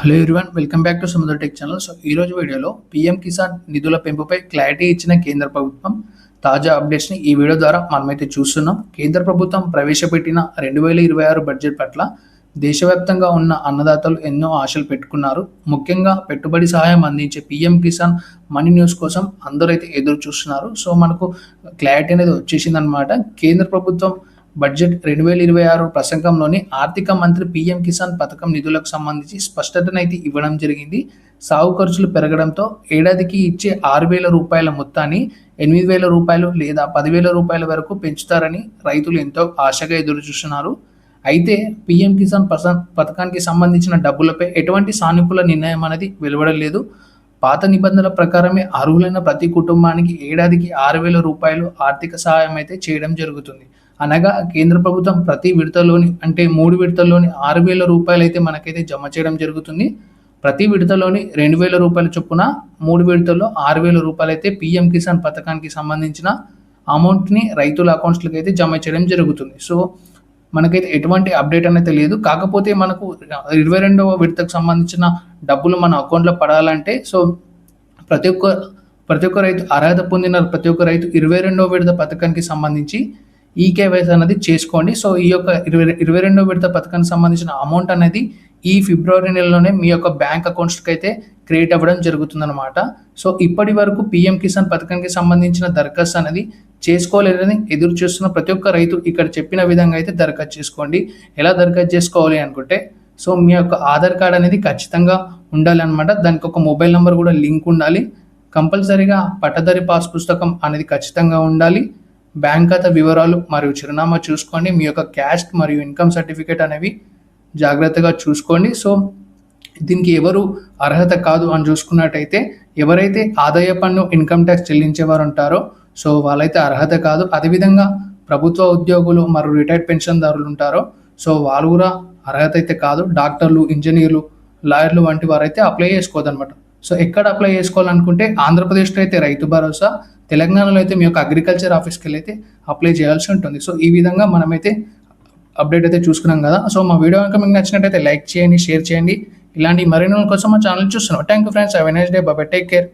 Hello everyone welcome back to Samudra tech channel. So ఈరోజు వీడియోలో PM Kisan నిధుల పెంపుపై clarity ఇచ్చిన కేంద్ర ప్రభుత్వం తాజా అప్డేట్స్ని ఈ వీడియో ద్వారా మనమైతే చూస్తున్నాం. కేంద్ర ప్రభుత్వం ప్రవేశపెట్టిన రెండు వేల ఇరవై ఆరు బడ్జెట్ పట్ల దేశవ్యాప్తంగా ఉన్న అన్నదాతలు ఎన్నో ఆశలు పెట్టుకున్నారు. ముఖ్యంగా పెట్టుబడి సహాయం అందించే పీఎం కిసాన్ మనీ న్యూస్ కోసం అందరూ అయితే ఎదురు చూస్తున్నారు. సో మనకు క్లారిటీ అనేది వచ్చేసిందనమాట కేంద్ర ప్రభుత్వం బడ్జెట్ రెండు వేల ఇరవై ఆరు ప్రసంగంలోని ఆర్థిక మంత్రి పీఎం కిసాన్ పథకం నిధులకు సంబంధించి స్పష్టతనైతే ఇవ్వడం జరిగింది. సాగు ఖర్చులు పెరగడంతో ఏడాదికి ఇచ్చే ఆరు వేల రూపాయల మొత్తాన్ని ఎనిమిది వేల రూపాయలు లేదా పదివేల రూపాయల వరకు పెంచుతారని రైతులు ఎంతో ఆశగా ఎదురుచూస్తున్నారు. అయితే పీఎం కిసాన్ పస పథకానికి సంబంధించిన డబ్బులపై ఎటువంటి సానుకూల నిర్ణయం అనేది వెలువడలేదు. పాత నిబంధనల ప్రకారమే అర్హులైన ప్రతి కుటుంబానికి ఏడాదికి ఆరు వేల రూపాయలు ఆర్థిక సహాయం అయితే చేయడం జరుగుతుంది. అనగా కేంద్ర ప్రభుత్వం ప్రతి విడతలోని అంటే మూడు విడతల్లోని ఆరు వేల రూపాయలు అయితే మనకైతే జమ చేయడం జరుగుతుంది. ప్రతి విడతలోని రెండు వేల రూపాయల చొప్పున మూడు విడతల్లో ఆరు వేల రూపాయలు అయితే పిఎం కిసాన్ పథకానికి సంబంధించిన అమౌంట్ని రైతుల అకౌంట్స్లోకి అయితే జమ చేయడం జరుగుతుంది. సో మనకైతే ఎటువంటి అప్డేట్ అనేది లేదు. కాకపోతే మనకు ఇరవై రెండవ విడతకు సంబంధించిన డబ్బులు మన అకౌంట్లో పడాలంటే సో ప్రతి ఒక్క ప్రతి ఒక్క రైతు అర్హత పొందిన ప్రతి ఒక్క రైతు ఇరవై రెండవ విడత పథకానికి సంబంధించి ఈ అనేది చేసుకోండి. సో ఈ యొక్క ఇరవై ఇరవై రెండో విడత పథకానికి సంబంధించిన అమౌంట్ అనేది ఈ ఫిబ్రవరి నెలలోనే మీ యొక్క బ్యాంక్ అకౌంట్స్కి అయితే క్రియేట్ అవ్వడం జరుగుతుందన్నమాట. సో ఇప్పటి వరకు పిఎం కిసాన్ పథకానికి సంబంధించిన దరఖాస్తు అనేది చేసుకోలేదని ఎదురు చూస్తున్న ప్రతి ఒక్క రైతు ఇక్కడ చెప్పిన విధంగా అయితే దరఖాస్తు చేసుకోండి. ఎలా దరఖాస్తు చేసుకోవాలి అనుకుంటే సో మీ యొక్క ఆధార్ కార్డ్ అనేది ఖచ్చితంగా ఉండాలి అనమాట దానికి ఒక మొబైల్ నెంబర్ కూడా లింక్ ఉండాలి. కంపల్సరీగా పట్టదారి పాస్ పుస్తకం అనేది ఖచ్చితంగా ఉండాలి. బ్యాంక్ ఖాతా వివరాలు మరియు చిరునామా చూసుకోండి. మీ యొక్క క్యాస్ట్ మరియు ఇన్కమ్ సర్టిఫికేట్ అనేవి జాగ్రత్తగా చూసుకోండి. సో దీనికి ఎవరు అర్హత కాదు అని చూసుకున్నట్టయితే ఎవరైతే ఆదాయ పన్ను ఇన్కమ్ ట్యాక్స్ చెల్లించేవారు ఉంటారో సో వాళ్ళైతే అర్హత కాదు. అదేవిధంగా ప్రభుత్వ ఉద్యోగులు మరియు రిటైర్డ్ పెన్షన్దారులు ఉంటారో సో వాళ్ళు కూడా అర్హత అయితే కాదు. డాక్టర్లు ఇంజనీర్లు లాయర్లు వంటి వారైతే అప్లై చేసుకోదన్నమాట. సో ఎక్కడ అప్లై చేసుకోవాలనుకుంటే ఆంధ్రప్రదేశ్లో అయితే రైతు భరోసా తెలంగాణలో అయితే మీ యొక్క అగ్రికల్చర్ ఆఫీస్కి వెళ్ళి అయితే అప్లై చేయాల్సి ఉంటుంది. సో ఈ విధంగా మనమైతే అప్డేట్ అయితే చూసుకున్నాం కదా. సో మా వీడియో కనుక మీకు నచ్చినట్టయితే లైక్ చేయండి షేర్ చేయండి. ఇలాంటి మరిన్ని కోసం మా ఛానల్ చూస్తున్నాం thank you friends have a nice day Baba take care